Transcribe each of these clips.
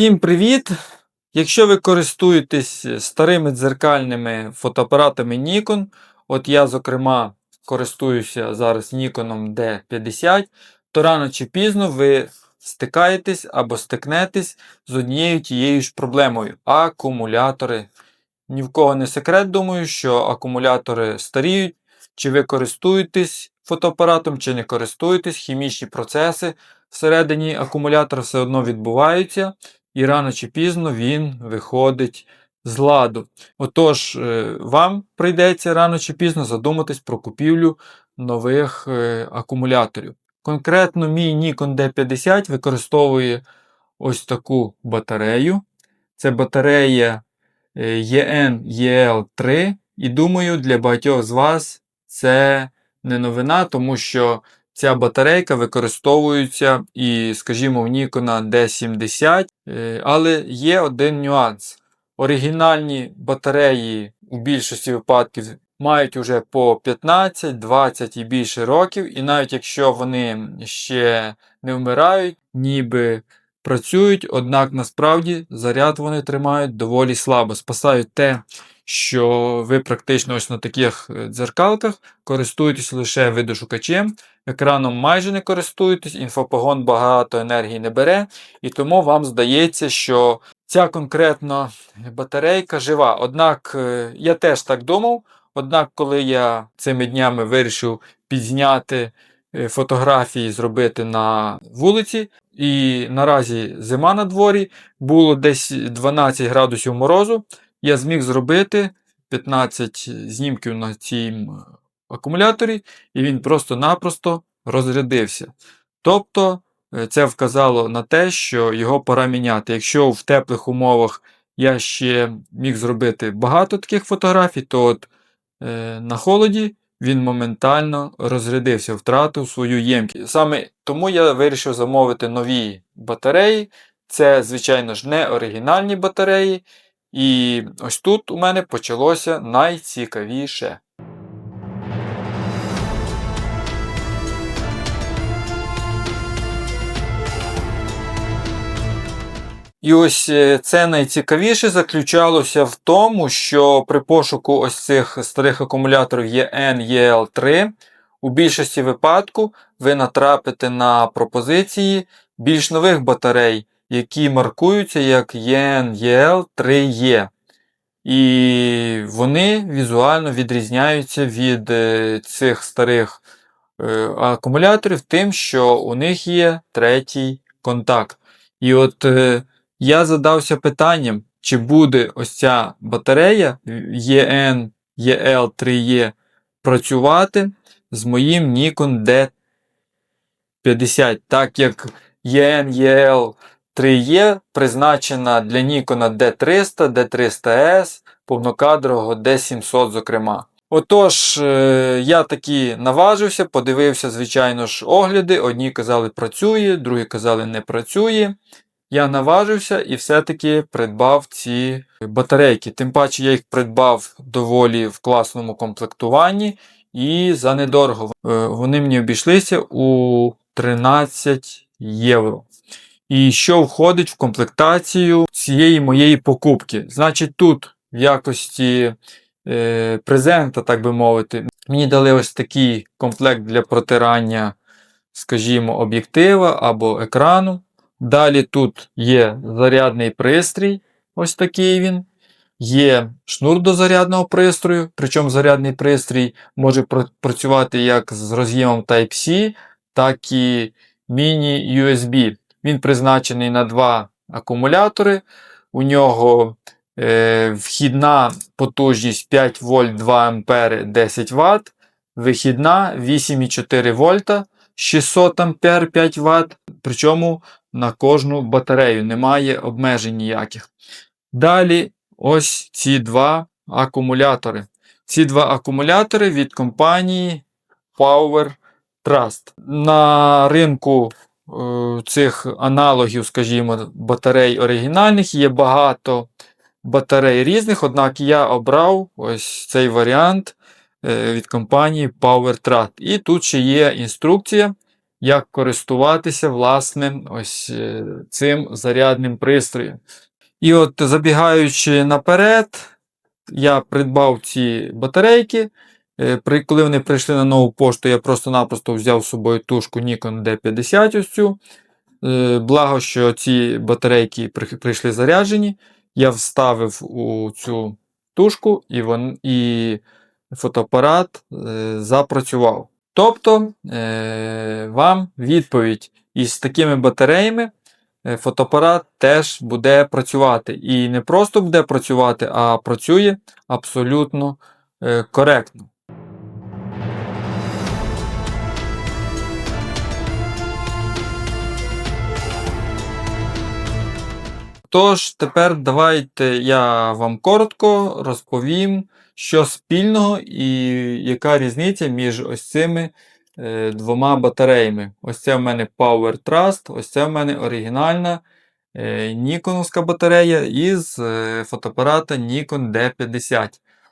Всім привіт! Якщо ви користуєтесь старими дзеркальними фотоапаратами Nikon, от я, зокрема, користуюся зараз Nikon D50, то рано чи пізно ви стикаєтесь або стикнетесь з однією тією ж проблемою акумулятори. Ні в кого не секрет, думаю, що акумулятори старіють, чи ви користуєтесь фотоапаратом, чи не користуєтесь, хімічні процеси всередині акумулятора все одно відбуваються, і рано чи пізно він виходить з ладу. Отож, е, вам прийдеться рано чи пізно задуматись про купівлю нових е, акумуляторів. Конкретно мій Nikon D50 використовує ось таку батарею. Це батарея е, EN-EL3. І думаю, для багатьох з вас це не новина, тому що ця батарейка використовується і, скажімо, в Nikon D70. Е, але є один нюанс. Оригінальні батареї у більшості випадків мають уже по 15, 20 і більше років, і навіть якщо вони ще не вмирають, ніби працюють, однак насправді заряд вони тримають доволі слабо. Спасають те, що ви практично ось на таких е, дзеркалках користуєтесь лише видошукачем, екраном майже не користуєтесь, інфопогон багато енергії не бере, і тому вам здається, що ця конкретна батарейка жива. Однак е, я теж так думав. Однак, коли я цими днями вирішив підзняти е, фотографії, зробити на вулиці, і наразі зима на дворі, було десь 12 градусів морозу, я зміг зробити 15 знімків на цім акумуляторі, і він просто-напросто розрядився. Тобто е, це вказало на те, що його пора міняти. Якщо в теплих умовах я ще міг зробити багато таких фотографій, то от е, на холоді він моментально розрядився, втратив свою ємкість. Саме тому я вирішив замовити нові батареї. Це, звичайно ж, не оригінальні батареї. І ось тут у мене почалося найцікавіше. І ось е, це найцікавіше заключалося в тому, що при пошуку ось цих старих акумуляторів EN EL3 у більшості випадку ви натрапите на пропозиції більш нових батарей, які маркуються як EN EL3E. І вони візуально відрізняються від е, цих старих е, акумуляторів тим, що у них є третій контакт. І от я задався питанням, чи буде ось ця батарея EN EL3E працювати з моїм Nikon D50, так як EN EL3E призначена для Nikon D300, D300S, повнокадрового D700, зокрема. Отож, е, я таки наважився, подивився, звичайно ж, огляди. Одні казали, працює, другі казали, не працює я наважився і все-таки придбав ці батарейки. Тим паче я їх придбав доволі в класному комплектуванні і за недорого. Е, вони мені обійшлися у 13 євро. І що входить в комплектацію цієї моєї покупки? Значить, тут в якості е, презента, так би мовити, мені дали ось такий комплект для протирання, скажімо, об'єктива або екрану. Далі тут є зарядний пристрій, ось такий він. Є шнур до зарядного пристрою, причому зарядний пристрій може працювати як з роз'ємом Type-C, так і міні-USB. Він призначений на два акумулятори. У нього е, вхідна потужність 5 вольт 2 А 10 Вт, вихідна 8,4 вольта 600 А 5 Вт. Причому на кожну батарею, немає обмежень ніяких. Далі ось ці два акумулятори. Ці два акумулятори від компанії Power Trust. На ринку цих аналогів, скажімо, батарей оригінальних є багато батарей різних, однак я обрав ось цей варіант е, від компанії Power Trust. І тут ще є інструкція як користуватися власне ось е, цим зарядним пристроєм. І от забігаючи наперед, я придбав ці батарейки. Е, коли вони прийшли на нову пошту, я просто-напросто взяв з собою тушку Nikon D50 ось цю. Е, Благо, що ці батарейки прийшли заряджені. Я вставив у цю тушку, і, вон, і фотоапарат е, запрацював. Тобто вам відповідь із такими батареями фотоапарат теж буде працювати. І не просто буде працювати, а працює абсолютно коректно. Тож, тепер давайте я вам коротко розповім, що спільного і яка різниця між ось цими е, двома батареями. Ось це в мене Power Trust, ось це в мене оригінальна е, Ніконовська батарея із е, фотоапарата Nikon D50.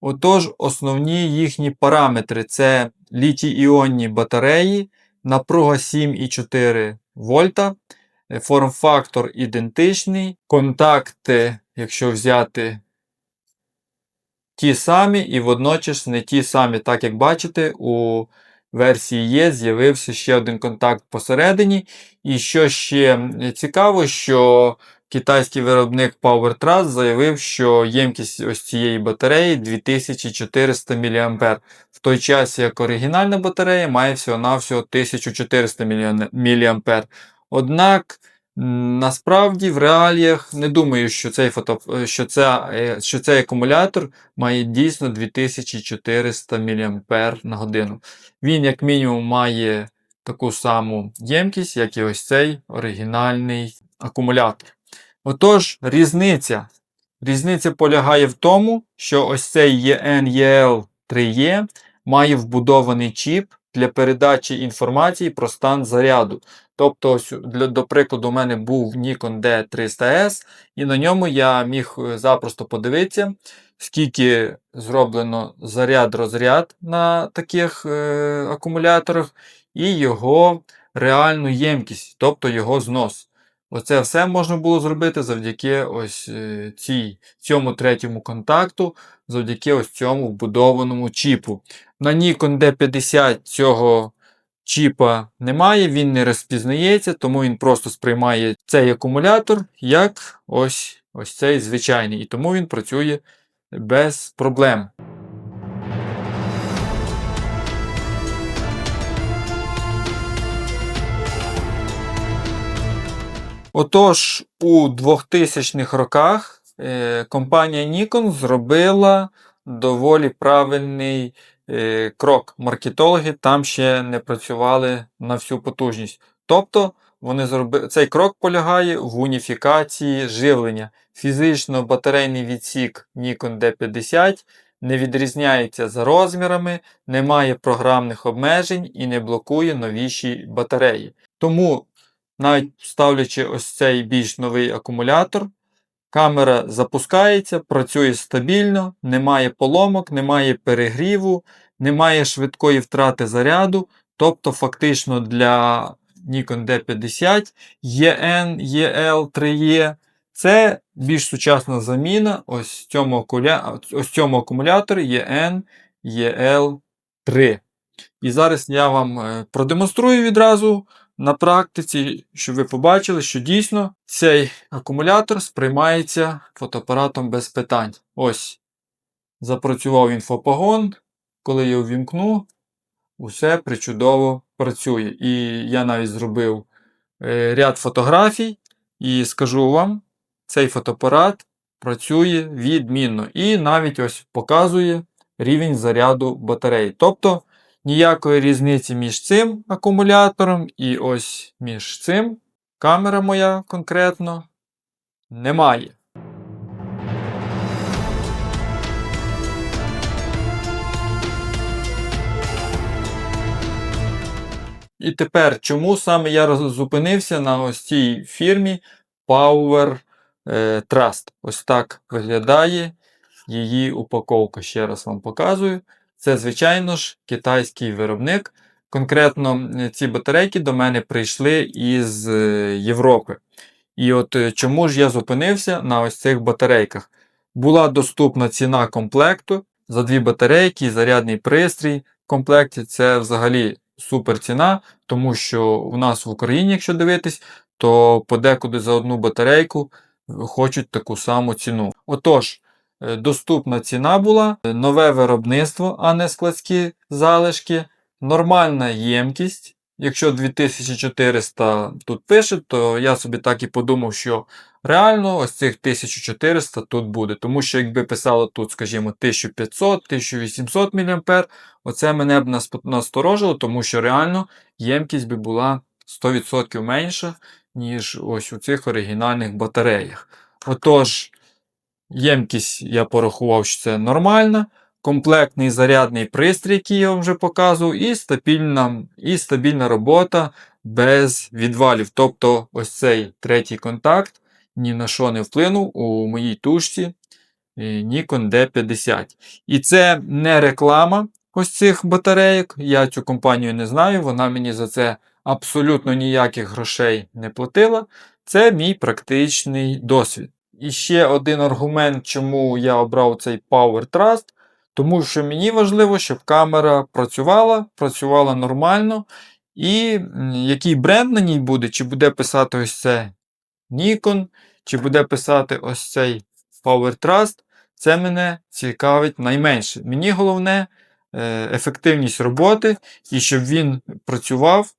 Отож, основні їхні параметри це літій-іонні батареї, напруга 7,4 вольта. Е, Форм-фактор ідентичний. Контакти, якщо взяти ті самі, і водночас не ті самі. Так як бачите, у версії є з'явився ще один контакт посередині. І що ще цікаво, що китайський виробник PowerTrust заявив, що ємкість ось цієї батареї 2400 мА. В той час, як оригінальна батарея має всього-навсього 1400 мА. Однак, насправді в реаліях не думаю, що цей, фото, що, ця, е, що цей акумулятор має дійсно 2400 мА на годину. Він, як мінімум, має таку саму ємкість, як і ось цей оригінальний акумулятор. Отож, різниця. Різниця полягає в тому, що ось цей EN-EL3E має вбудований чіп для передачі інформації про стан заряду. Тобто, для, до прикладу, у мене був Nikon D300S, і на ньому я міг е, запросто подивитися, скільки зроблено заряд-розряд на таких е, акумуляторах, і його реальну ємкість, тобто його знос. Оце все можна було зробити завдяки ось е, цій, цьому третьому контакту, завдяки ось цьому вбудованому чіпу. На Nikon D50 цього чіпа немає, він не розпізнається, тому він просто сприймає цей акумулятор як ось, ось цей звичайний. І тому він працює без проблем. Отож, у 2000-х роках е, компанія Nikon зробила доволі правильний е, крок. Маркетологи там ще не працювали на всю потужність. Тобто, вони зроби... цей крок полягає в уніфікації живлення. Фізично батарейний відсік Nikon D50 не відрізняється за розмірами, не має програмних обмежень і не блокує новіші батареї. Тому навіть ставлячи ось цей більш новий акумулятор, камера запускається, працює стабільно, немає поломок, немає перегріву, немає швидкої втрати заряду. Тобто, фактично для Nikon D50 EN, EL3E це більш сучасна заміна ось цьому, окуля... ось цьому акумулятору EN, EL3. І зараз я вам е, продемонструю відразу на практиці, щоб ви побачили, що дійсно цей акумулятор сприймається фотоапаратом без питань. Ось, запрацював інфопогон. Коли я увімкну, усе причудово працює. І я навіть зробив е, ряд фотографій, і скажу вам, цей фотоапарат працює відмінно. І навіть ось показує рівень заряду батареї. Тобто ніякої різниці між цим акумулятором і ось між цим камера моя конкретно немає. І тепер, чому саме я зупинився на ось цій фірмі Power е, Trust? Ось так виглядає її упаковка. Ще раз вам показую. Це, звичайно ж, китайський виробник. конкретно е, ці батарейки до мене прийшли із е, Європи. І от е, чому ж я зупинився на ось цих батарейках? Була доступна ціна комплекту за дві батарейки, зарядний пристрій в комплекті. Це взагалі супер ціна, тому що у нас в Україні, якщо дивитись, то подекуди за одну батарейку хочуть таку саму ціну. Отож, е, доступна ціна була, нове виробництво, а не складські залишки, нормальна ємкість. Якщо 2400 тут пише, то я собі так і подумав, що реально ось цих 1400 тут буде. Тому що якби писало тут, скажімо, 1500-1800 мА, оце мене б насторожило, тому що реально ємкість би була 100% менша, ніж ось у цих оригінальних батареях. Отож, ємкість я порахував, що це нормальна комплектний зарядний пристрій, який я вам вже показував, і стабільна, і стабільна робота без відвалів. Тобто ось цей третій контакт ні на що не вплинув у моїй тушці е, Nikon D50. І це не реклама ось цих батарейок. Я цю компанію не знаю, вона мені за це абсолютно ніяких грошей не платила. Це мій практичний досвід. І ще один аргумент, чому я обрав цей Power Trust, тому що мені важливо, щоб камера працювала, працювала нормально. І який бренд на ній буде, чи буде писати ось це Nikon, чи буде писати ось цей Power Trust, це мене цікавить найменше. Мені головне е, ефективність роботи і щоб він працював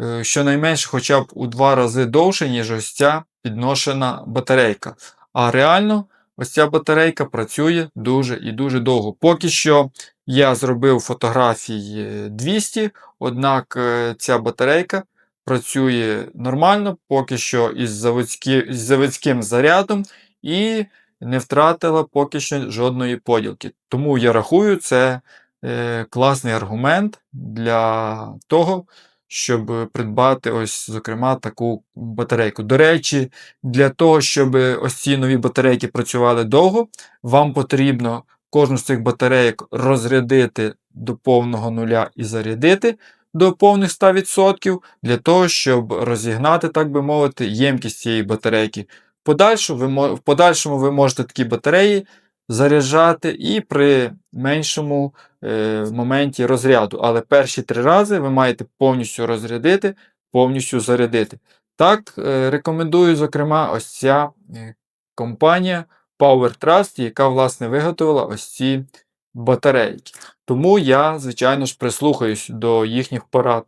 е, щонайменше хоча б у два рази довше, ніж ось ця підношена батарейка. А реально Ось ця батарейка працює дуже і дуже довго. Поки що я зробив фотографій 200, однак е, ця батарейка працює нормально, поки що із, заводські, із заводським зарядом і не втратила поки що жодної поділки. Тому я рахую, це е, класний аргумент для того, щоб придбати ось, зокрема, таку батарейку. До речі, для того, щоб ось ці нові батарейки працювали довго, вам потрібно кожну з цих батарейок розрядити до повного нуля і зарядити до повних 100% для того, щоб розігнати, так би мовити, ємкість цієї батарейки. В подальшому ви можете такі батареї заряджати і при меншому е, моменті розряду. Але перші три рази ви маєте повністю розрядити, повністю зарядити. Так, е, рекомендую, зокрема, ось ця е, компанія Power Trust, яка, власне, виготовила ось ці батарейки. Тому я, звичайно ж, прислухаюсь до їхніх порад.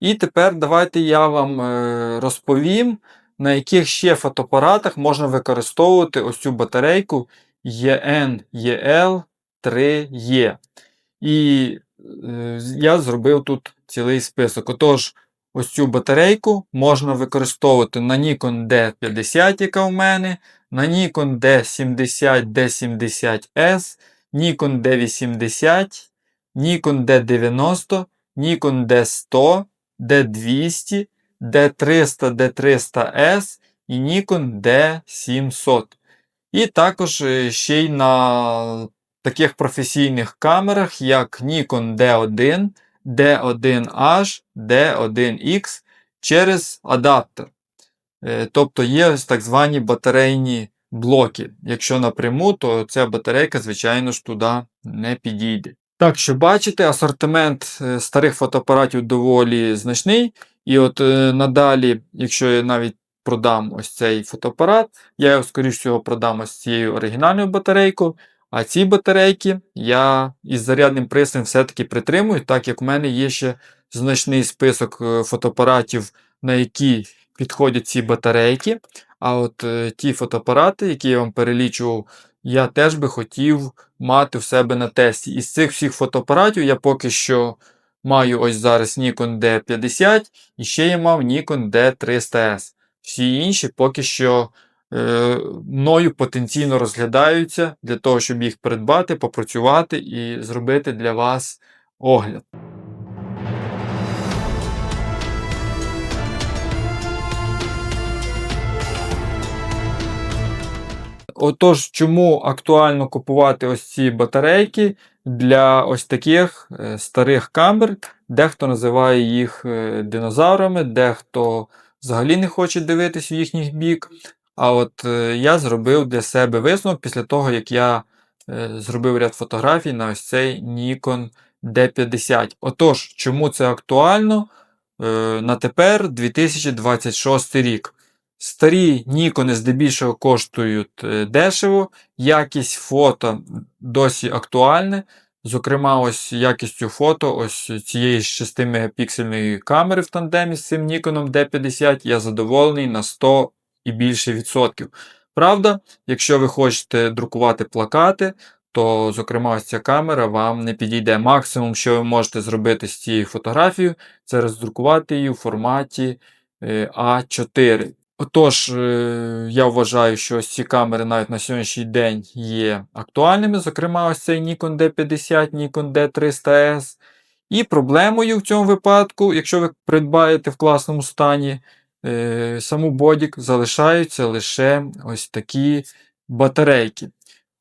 І тепер давайте я вам е, розповім, на яких ще фотоапаратах можна використовувати ось цю батарейку EN 3 e І е, я зробив тут цілий список. Отож, ось цю батарейку можна використовувати на Nikon D50, яка у мене, на Nikon D70 D70S, Nikon D80, Nikon D90, Nikon D100. D200, D300, D300S і Nikon D700. І також е, ще й на таких професійних камерах, як Nikon D1, D1H, D1X через адаптер. Е, тобто є так звані батарейні блоки. Якщо напряму, то ця батарейка, звичайно ж, туди не підійде. Так що бачите, асортимент е, старих фотоапаратів доволі значний. І от е, надалі, якщо я навіть продам ось цей фотоапарат, я його, скоріш всього, продам ось цією оригінальною батарейкою. А ці батарейки я із зарядним пристроєм все-таки притримую, так як в мене є ще значний список е, фотоапаратів, на які підходять ці батарейки. А от ті фотоапарати, які я вам перелічував я теж би хотів мати в себе на тесті. Із цих всіх фотоапаратів я поки що маю ось зараз Nikon D50 і ще я мав Nikon D300S. Всі інші поки що е, мною потенційно розглядаються для того, щоб їх придбати, попрацювати і зробити для вас огляд. Отож, чому актуально купувати ось ці батарейки для ось таких е, старих камер? Дехто називає їх е, динозаврами, дехто взагалі не хоче дивитись в їхній бік. А от е, я зробив для себе висновок після того, як я зробив ряд фотографій на ось цей Nikon D50. Отож, чому це актуально? На тепер 2026 рік. Старі Нікони здебільшого коштують е, дешево, якість фото досі актуальна. Зокрема, ось якістю фото ось цієї 6 мегапіксельної камери в тандемі з цим Nikon D50 я задоволений на 100 і більше відсотків. Правда, якщо ви хочете друкувати плакати, то, зокрема, ось ця камера вам не підійде. Максимум, що ви можете зробити з цією фотографією, це роздрукувати її у форматі е, А4. Отож, е, я вважаю, що ось ці камери навіть на сьогоднішній день є актуальними. Зокрема, ось цей Nikon D50, Nikon D300S. І проблемою в цьому випадку, якщо ви придбаєте в класному стані е, саму бодік, залишаються лише ось такі батарейки.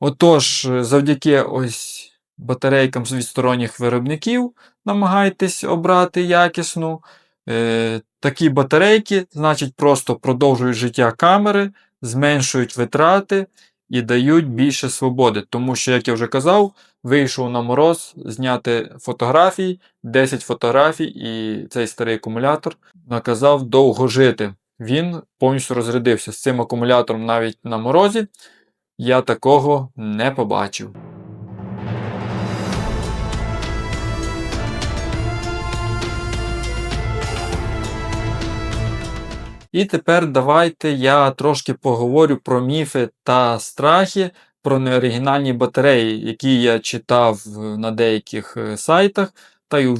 Отож, завдяки ось батарейкам від сторонніх виробників намагайтесь обрати якісну. Е, Такі батарейки, значить, просто продовжують життя камери, зменшують витрати і дають більше свободи. Тому що, як я вже казав, вийшов на мороз зняти фотографії, 10 фотографій, і цей старий акумулятор наказав довго жити. Він повністю розрядився з цим акумулятором навіть на морозі. Я такого не побачив. І тепер давайте я трошки поговорю про міфи та страхи, про неоригінальні батареї, які я читав на деяких е, сайтах та й у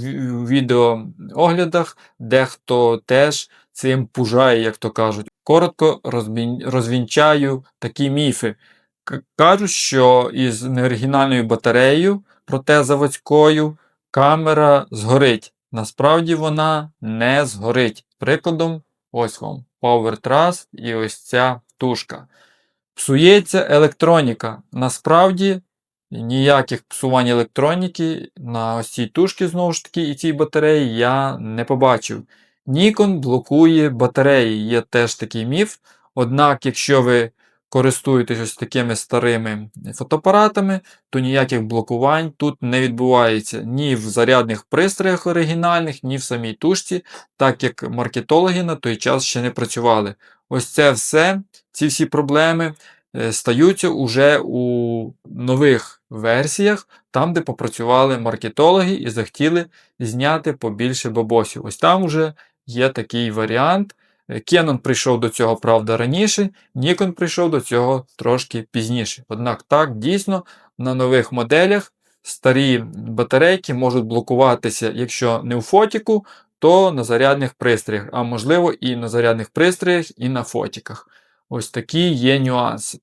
відеооглядах, дехто теж цим пужає, як то кажуть. Коротко розвінчаю такі міфи. Кажуть, що із неоригінальною батареєю, проте заводською, камера згорить. Насправді вона не згорить. Прикладом, ось вам Power Trust і ось ця тушка. Псується електроніка. Насправді ніяких псувань електроніки на ось цій тушці, знову ж таки, і цій батареї я не побачив. Nikon блокує батареї, є теж такий міф. Однак, якщо ви користуєтесь такими старими фотоапаратами, то ніяких блокувань тут не відбувається ні в зарядних пристроях оригінальних, ні в самій тушці, так як маркетологи на той час ще не працювали. Ось це все, ці всі проблеми е, стаються уже у нових версіях, там, де попрацювали маркетологи і захотіли зняти побільше бабосів. Ось там вже є такий варіант. Canon прийшов до цього, правда, раніше, Nikon прийшов до цього трошки пізніше. Однак так, дійсно, на нових моделях старі батарейки можуть блокуватися, якщо не у фотіку, то на зарядних пристроях, а можливо і на зарядних пристроях, і на фотіках. Ось такі є нюанси.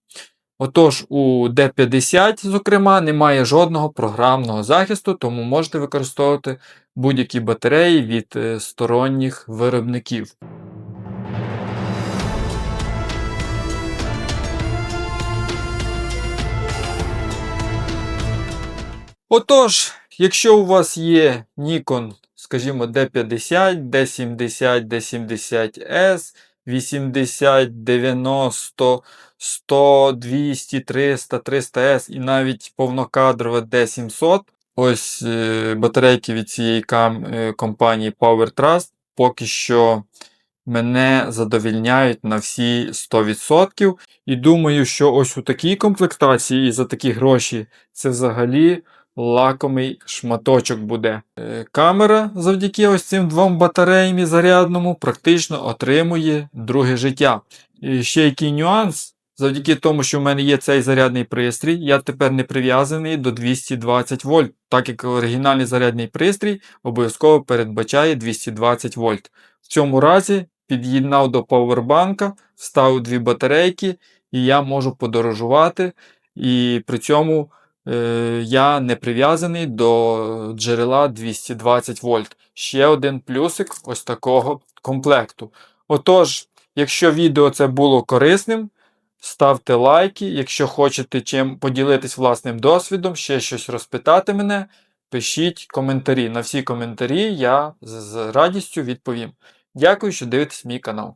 Отож, у D50, зокрема, немає жодного програмного захисту, тому можете використовувати будь-які батареї від е, сторонніх виробників. Отож, якщо у вас є Nikon, скажімо, D50, D70, D70S, 80, 90, 100, 200, 300, 300S і навіть повнокадрове D700, ось е, батарейки від цієї е, компанії Power Trust поки що мене задовільняють на всі 100%. І думаю, що ось у такій комплектації і за такі гроші це взагалі лакомий шматочок буде. Е, камера завдяки ось цим двом батареям зарядному практично отримує друге життя. І ще який нюанс. Завдяки тому, що в мене є цей зарядний пристрій, я тепер не прив'язаний до 220 вольт, так як оригінальний зарядний пристрій обов'язково передбачає 220 вольт. В цьому разі під'єднав до павербанка, вставив дві батарейки, і я можу подорожувати. І при цьому я не прив'язаний до джерела 220 вольт. Ще один плюсик ось такого комплекту. Отож, якщо відео це було корисним, ставте лайки. Якщо хочете чим поділитись власним досвідом, ще щось розпитати мене, пишіть коментарі. На всі коментарі я з- з радістю відповім. Дякую, що дивитесь мій канал.